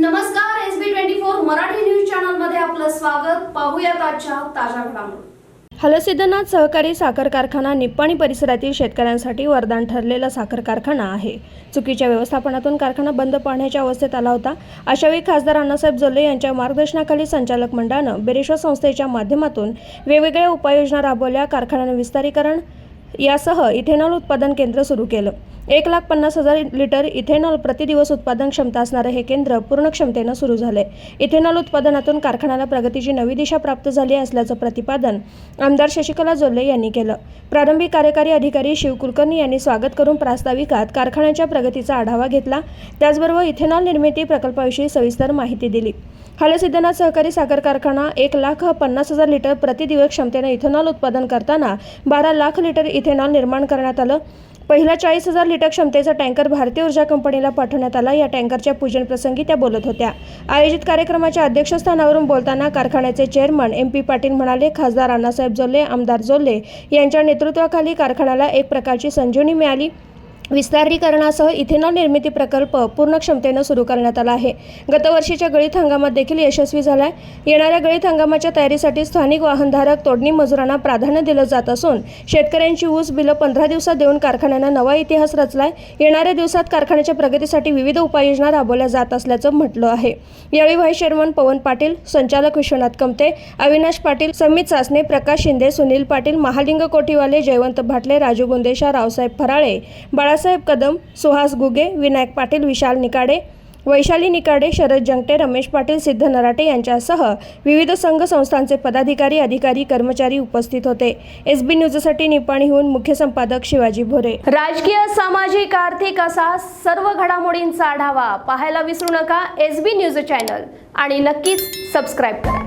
नमस्कार S B twenty four Marathi news चॅनलमध्ये आपलं स्वागत. पाहूया आजच्या ताज्या घडामोडी. हलसिद्धनाथ सहकारी साखर कारखाना निप्पाणी परिसरातील शेतकऱ्यांसाठी वरदान ठरलेला साखर कारखाना आहे. चुकीच्या व्यवस्थापनातून कारखाना बंद पाडण्याच्या अवस्थेत आला होता. अशावेळी खासदार अण्णासाहेब जोले यांच्या मार्गदर्शनाखाली संचालक मंडळानं बेरेश्वर संस्थेच्या माध्यमातून वेगवेगळ्या उपाययोजना राबवल्या. कारखान्यानं विस्तारीकरण यासह इथेनॉल उत्पादन केंद्र सुरू केलं. एक लाख पन्नास हजार लिटर इथेनॉल प्रतिदिवस उत्पादन क्षमता असणारं हे केंद्र पूर्ण क्षमतेनं सुरू झालंय. इथेनॉल उत्पादनातून कारखान्याला प्रगतीची नवी दिशा प्राप्त झाली असल्याचं प्रतिपादन आमदार शशिकला जोल्ले यांनी केलं. प्रारंभी कार्यकारी अधिकारी शिव कुलकर्णी यांनी स्वागत करून प्रास्ताविकात कारखान्याच्या प्रगतीचा आढावा घेतला. त्याचबरोबर इथेनॉल निर्मिती प्रकल्पाविषयी सविस्तर माहिती दिली. हलसिद्धनाथ सहकारी साखर कारखाना एक लाख पन्नास हजार लिटर प्रतिदिवस क्षमतेनं इथेनॉल उत्पादन करताना बारा लाख लिटर इथेनॉल निर्माण करण्यात आलं. पहिला चाळीस हजार लिटर क्षमतेचा टँकर भारतीय ऊर्जा कंपनीला पाठवण्यात आला. या टँकरच्या पूजन प्रसंगी त्या बोलत होत्या. आयोजित कार्यक्रमाच्या अध्यक्षस्थानावरून बोलताना कारखान्याचे चेअरमन एम पी पाटील म्हणाले खासदार अण्णासाहेब जोल्ले आमदार जोल्ले यांच्या नेतृत्वाखाली कारखान्याला एक प्रकारची संजीवनी मिळाली. विस्तारीकरणासह इथेनॉल निर्मिती प्रकल्प पूर्ण क्षमतेनं सुरू करण्यात आला आहे. गतवर्षीच्या गळीत हंगामात देखील यशस्वी झाला आहे येणाऱ्या गळीत हंगामाच्या तयारीसाठी स्थानिक वाहनधारक तोडणी मजुरांना प्राधान्य दिलं जात असून शेतकऱ्यांची ऊस बिलं पंधरा दिवसात देऊन कारखान्यानं नवा इतिहास रचलाय. येणाऱ्या दिवसात कारखान्याच्या प्रगतीसाठी विविध उपाययोजना राबवल्या जात असल्याचं म्हटलं आहे. यावेळी व्हाईस चेअरमन पवन पाटील संचालक विश्वनाथ कमते अविनाश पाटील समित सासने प्रकाश शिंदे सुनील पाटील महालिंग कोटीवाले जयवंत भाटले राजू गुंदेशा रावसाहेब फराळे बाळासाहेब कदम सुहास गुगे विनायक पाटील विशाल निकाडे वैशाली निकाडे शरद जंगटे रमेश पाटील सिद्ध नराटे यांच्यासह विविध संघ संस्थांचे पदाधिकारी अधिकारी कर्मचारी उपस्थित होते. एस बी न्यूजसाठी निपाणीहून मुख्य संपादक शिवाजी भोरे. राजकीय सामाजिक आर्थिक असा सर्व घडामोडींचा आढावा पाहायला विसरू नका. एस बी न्यूज चॅनल आणि नक्कीच सबस्क्राईब करा.